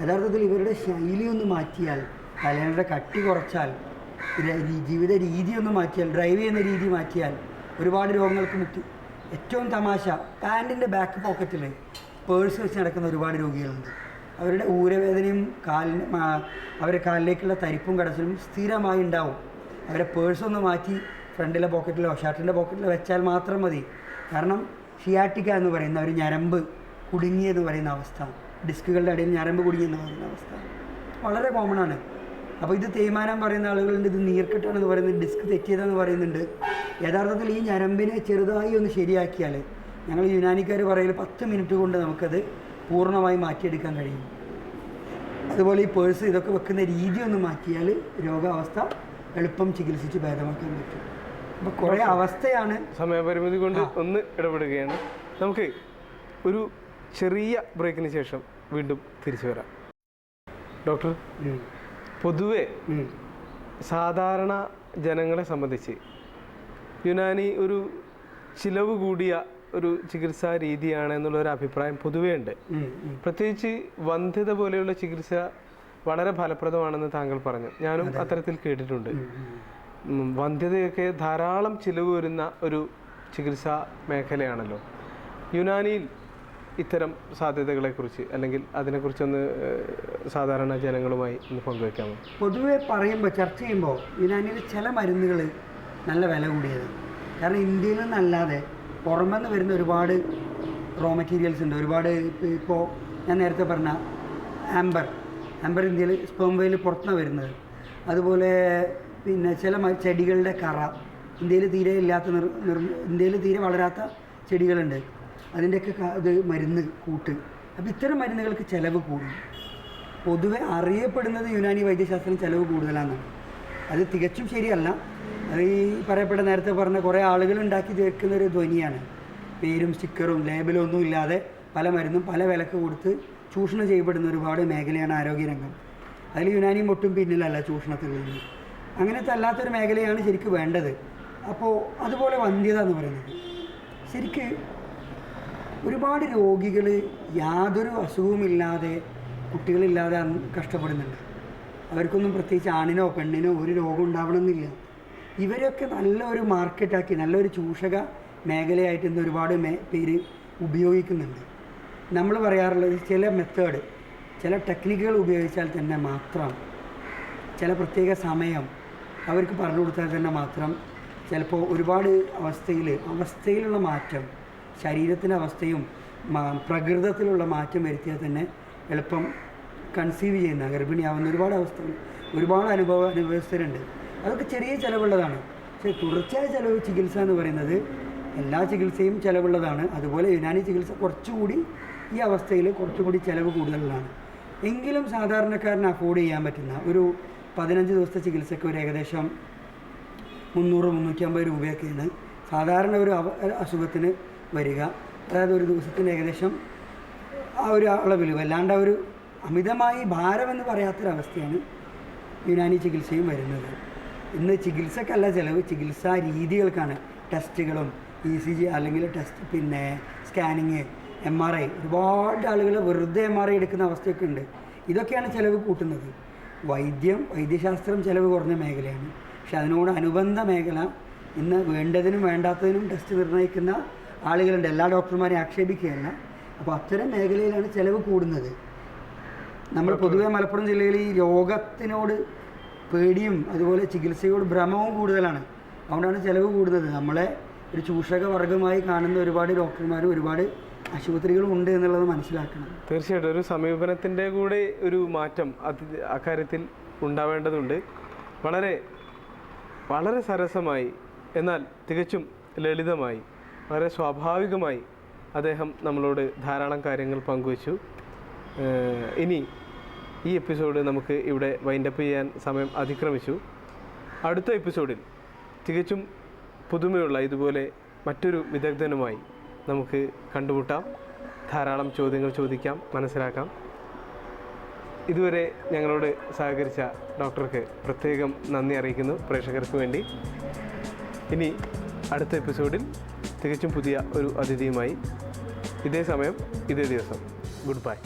യഥാർത്ഥത്തിൽ ഇവരുടെ ശൈലി ഒന്ന് മാറ്റിയാൽ തലേണയുടെ കട്ടി കുറച്ചാൽ ജീവിത രീതി ഒന്ന് മാറ്റിയാൽ ഡ്രൈവ് ചെയ്യുന്ന രീതി മാറ്റിയാൽ ഒരുപാട് രോഗങ്ങൾക്ക് മുക്തി ഏറ്റവും തമാശ പാന്റിന്റെ ബാക്ക് പോക്കറ്റിൽ പേഴ്സ് വെച്ച് നടക്കുന്ന ഒരുപാട് രോഗികളുണ്ട്. അവരുടെ ഊരവേദനയും കാലിന് അവരെ അവരുടെ കാലിലേക്കുള്ള തരിപ്പും കടച്ചിലും സ്ഥിരമായി ഉണ്ടാവും. അവരെ പേഴ്സ് ഒന്ന് മാറ്റി ഫ്രണ്ടിലെ പോക്കറ്റിലോ ഷർട്ടിന്റെ പോക്കറ്റിലോ വെച്ചാൽ മാത്രം മതി. കാരണം ഷിയാട്ടിക്ക എന്ന് പറയുന്ന ഒരു ഞരമ്പ് കുടുങ്ങിയെന്ന് പറയുന്ന അവസ്ഥ. ഡിസ്കുകളുടെ ഇടയിൽ ഞരമ്പ് കുടുങ്ങിയെന്ന് പറയുന്ന അവസ്ഥ. വളരെ കോമൺ ആണ്. അപ്പോൾ ഇത് തേയ്മാനം പറയുന്ന ആളുകളുണ്ട് ഇത് നീർക്കെട്ടാണെന്ന് പറയുന്നത് ഡിസ്ക് തെറ്റിയതെന്ന് പറയുന്നുണ്ട്. യഥാർത്ഥത്തിൽ ഈ ഞരമ്പിനെ ചെറുതായി ഒന്ന് ശരിയാക്കിയാൽ ഞങ്ങൾ യുനാനിക്കാർ പറയൽ പത്ത് മിനിറ്റ് കൊണ്ട് നമുക്കത് പൂർണമായി മാറ്റിയെടുക്കാൻ കഴിയും. അതുപോലെ ഈ പേഴ്സ് ഇതൊക്കെ വെക്കുന്ന രീതി ഒന്ന് മാറ്റിയാൽ രോഗാവസ്ഥ എളുപ്പം ചികിത്സിച്ച് ഭേദമാക്കാൻ പറ്റും. അപ്പോൾ കുറേ അവസ്ഥയാണ് സമയപരിമിതി കൊണ്ട് ഒന്ന് ഇടപെടുകയാണ്. നമുക്ക് ഒരു ചെറിയ ബ്രേക്കിന് ശേഷം വീണ്ടും തിരിച്ചു വരാം. ഡോക്ടർ. പൊതുവെ സാധാരണ ജനങ്ങളെ സംബന്ധിച്ച് യുനാനി ഒരു ചിലവ് കൂടിയ ഒരു ചികിത്സാ രീതിയാണ് എന്നുള്ളൊരു അഭിപ്രായം പൊതുവേ ഉണ്ട്. പ്രത്യേകിച്ച് വന്ധ്യത പോലെയുള്ള ചികിത്സ വളരെ ഫലപ്രദമാണെന്ന് താങ്കൾ പറഞ്ഞു. ഞാനും അത്തരത്തിൽ കേട്ടിട്ടുണ്ട്. വന്ധ്യതയൊക്കെ ധാരാളം ചിലവ് വരുന്ന ഒരു ചികിത്സാ മേഖലയാണല്ലോ. യുനാനിയിൽ ഇത്തരം സാധ്യതകളെക്കുറിച്ച് അല്ലെങ്കിൽ അതിനെക്കുറിച്ചൊന്ന് സാധാരണ ജനങ്ങളുമായി ഒന്ന് പങ്കുവയ്ക്കാമോ പൊതുവെ പറയുമ്പോൾ ചർച്ച ചെയ്യുമ്പോൾ ഇതിനു ചില മരുന്നുകൾ നല്ല വില കൂടിയത്. കാരണം ഇന്ത്യയിൽ നിന്നല്ലാതെ പുറമെ നിന്ന് വരുന്ന ഒരുപാട് റോ മെറ്റീരിയൽസ് ഉണ്ട്. ഒരുപാട് ഇപ്പോൾ ഞാൻ നേരത്തെ പറഞ്ഞ ആംബർ ആംബർ ഇന്ത്യയിൽ സ്പേം വെയിൽ പുറത്തുനിന്ന് വരുന്നത്. അതുപോലെ പിന്നെ ചില ചെടികളുടെ കറ. ഇന്ത്യയിൽ തീരെ ഇല്ലാത്ത ഇന്ത്യയിൽ തീരെ വളരാത്ത ചെടികളുണ്ട്. അതിന്റെയൊക്കെ ഇത് മരുന്ന് കൂട്ട്. അപ്പോൾ ഇത്തരം മരുന്നുകൾക്ക് ചിലവ് കൂടും. പൊതുവെ അറിയപ്പെടുന്നത് യുനാനി വൈദ്യശാസ്ത്രം ചിലവ് കൂടുതലാണെന്നാണ് അത് തികച്ചും ശരിയല്ല. അത് ഈ പറയപ്പെട്ട നേരത്തെ പറഞ്ഞ കുറേ ആളുകൾ ഉണ്ടാക്കി തീർക്കുന്ന ഒരു ധ്വനിയാണ്. പേരും സ്റ്റിക്കറും ലേബലും ഒന്നും ഇല്ലാതെ പല മരുന്നും പല വിലക്ക് കൊടുത്ത് ചൂഷണം ചെയ്യപ്പെടുന്ന ഒരുപാട് മേഖലയാണ് ആരോഗ്യരംഗം. അതിൽ യുനാനിയും ഒട്ടും പിന്നിലല്ല ചൂഷണത്തിൽ നിന്ന്. അങ്ങനത്തെ അല്ലാത്തൊരു മേഖലയാണ് ശരിക്കും വേണ്ടത്. അപ്പോൾ അതുപോലെ വന്ധ്യത എന്ന് പറയുന്നത്. ശരിക്ക് ഒരുപാട് രോഗികൾ യാതൊരു അസുഖവുമില്ലാതെ കുട്ടികളില്ലാതെ കഷ്ടപ്പെടുന്നുണ്ട്. അവർക്കൊന്നും പ്രത്യേകിച്ച് ആണിനോ പെണ്ണിനോ ഒരു രോഗം ഉണ്ടാവണമെന്നില്ല. ഇവരൊക്കെ നല്ലൊരു മാർക്കറ്റാക്കി നല്ലൊരു ചൂഷക മേഖലയായിട്ട് ഇന്ന് ഒരുപാട് പേര് ഉപയോഗിക്കുന്നുണ്ട്. നമ്മൾ പറയാറുള്ളത് ചില മെത്തേഡ് ചില ടെക്നിക്കുകൾ ഉപയോഗിച്ചാൽ തന്നെ മാത്രം ചില പ്രത്യേക സമയം അവർക്ക് പറഞ്ഞു കൊടുത്താൽ തന്നെ മാത്രം ചിലപ്പോൾ ഒരുപാട് അവസ്ഥയിൽ അവസ്ഥയിലുള്ള മാറ്റം ശരീരത്തിന്റെ അവസ്ഥയും പ്രകൃതത്തിലുള്ള മാറ്റം വരുത്തിയാൽ തന്നെ എളുപ്പം കൺസീവ് ചെയ്യുന്ന ഗർഭിണിയാവുന്ന ഒരുപാട് അവസ്ഥകൾ ഒരുപാട് അനുഭവ അനുഭവസ്ഥരുണ്ട്. അതൊക്കെ ചെറിയ ചിലവുള്ളതാണ്. പക്ഷേ തുടർച്ചയായ ചിലവ് ചികിത്സ എന്ന് പറയുന്നത് എല്ലാ ചികിത്സയും ചിലവുള്ളതാണ്. അതുപോലെ യുനാനി ചികിത്സ കുറച്ചുകൂടി ഈ അവസ്ഥയിൽ കുറച്ചുകൂടി ചിലവ് കൂടുതലാണ് എങ്കിലും സാധാരണക്കാരന് അഫോർഡ് ചെയ്യാൻ പറ്റുന്ന ഒരു പതിനഞ്ച് ദിവസത്തെ ചികിത്സയ്ക്ക് ഒരു ഏകദേശം മുന്നൂറ് മുന്നൂറ്റി അമ്പത് രൂപയൊക്കെയാണ് സാധാരണ ഒരു അസുഖത്തിന് വരിക. അതായത് ഒരു ദിവസത്തിന് ഏകദേശം ആ ഒരു അളവിൽ വല്ലാണ്ട് ഒരു അമിതമായി ഭാരമെന്ന് പറയാത്തൊരവസ്ഥയാണ് യുനാനി ചികിത്സയും വരുന്നത്. ഇന്ന് ചികിത്സക്കല്ല ചിലവ് ചികിത്സാ രീതികൾക്കാണ്. ടെസ്റ്റുകളും ഇ സി ജി അല്ലെങ്കിൽ ടെസ്റ്റ് പിന്നെ സ്കാനിങ് എം ആർ ഐ ഒരുപാട് ആളുകൾ വെറുതെ എം ആർ ഐ എടുക്കുന്ന അവസ്ഥയൊക്കെ ഉണ്ട്. ഇതൊക്കെയാണ് ചിലവ് കൂട്ടുന്നത്. വൈദ്യം വൈദ്യശാസ്ത്രം ചിലവ് കുറഞ്ഞ മേഖലയാണ്. പക്ഷെ അതിനോട് അനുബന്ധ മേഖല ഇന്ന് വേണ്ടതിനും വേണ്ടാത്തതിനും ടെസ്റ്റ് നിർണയിക്കുന്ന ആളുകളുണ്ട് എല്ലാ ഡോക്ടർമാരെയും ആക്ഷേപിക്കുകയല്ല. അപ്പോൾ അത്തരം മേഖലയിലാണ് ചിലവ് കൂടുന്നത്. നമ്മൾ പൊതുവേ മലപ്പുറം ജില്ലയിൽ ഈ രോഗത്തിനോട് പേടിയും അതുപോലെ ചികിത്സയോട് ഭ്രമവും കൂടുതലാണ്. അതുകൊണ്ടാണ് ചിലവ് കൂടുന്നത്. നമ്മളെ ഒരു ചൂഷക വർഗമായി കാണുന്ന ഒരുപാട് ഡോക്ടർമാരും ഒരുപാട് ആശുപത്രികളും ഉണ്ട് എന്നുള്ളത് മനസ്സിലാക്കണം. തീർച്ചയായിട്ടും. ഒരു സമീപനത്തിന്റെ കൂടെ ഒരു മാറ്റം അത് അക്കാര്യത്തിൽ ഉണ്ടാവേണ്ടതുണ്ട്. വളരെ വളരെ സരസമായി എന്നാൽ തികച്ചും ലളിതമായി വളരെ സ്വാഭാവികമായി അദ്ദേഹം നമ്മളോട് ധാരാളം കാര്യങ്ങൾ പങ്കുവച്ചു. ഇനി ഈ എപ്പിസോഡ് നമുക്ക് ഇവിടെ വൈൻഡപ്പ് ചെയ്യാൻ സമയം അതിക്രമിച്ചു. അടുത്ത എപ്പിസോഡിൽ തികച്ചും പുതുമയുള്ള ഇതുപോലെ മറ്റൊരു വിദഗ്ധനുമായി നമുക്ക് കണ്ടുമുട്ടാം. ധാരാളം ചോദ്യങ്ങൾ ചോദിക്കാം മനസ്സിലാക്കാം. ഇതുവരെ ഞങ്ങളോട് സഹകരിച്ച ഡോക്ടർക്ക് പ്രത്യേകം നന്ദി അറിയിക്കുന്നു പ്രേക്ഷകർക്ക് വേണ്ടി. ഇനി അടുത്ത എപ്പിസോഡിൽ തികച്ചും പുതിയ ഒരു അതിഥിയുമായി ഇതേ സമയം ഇതേ ദിവസം. Good bye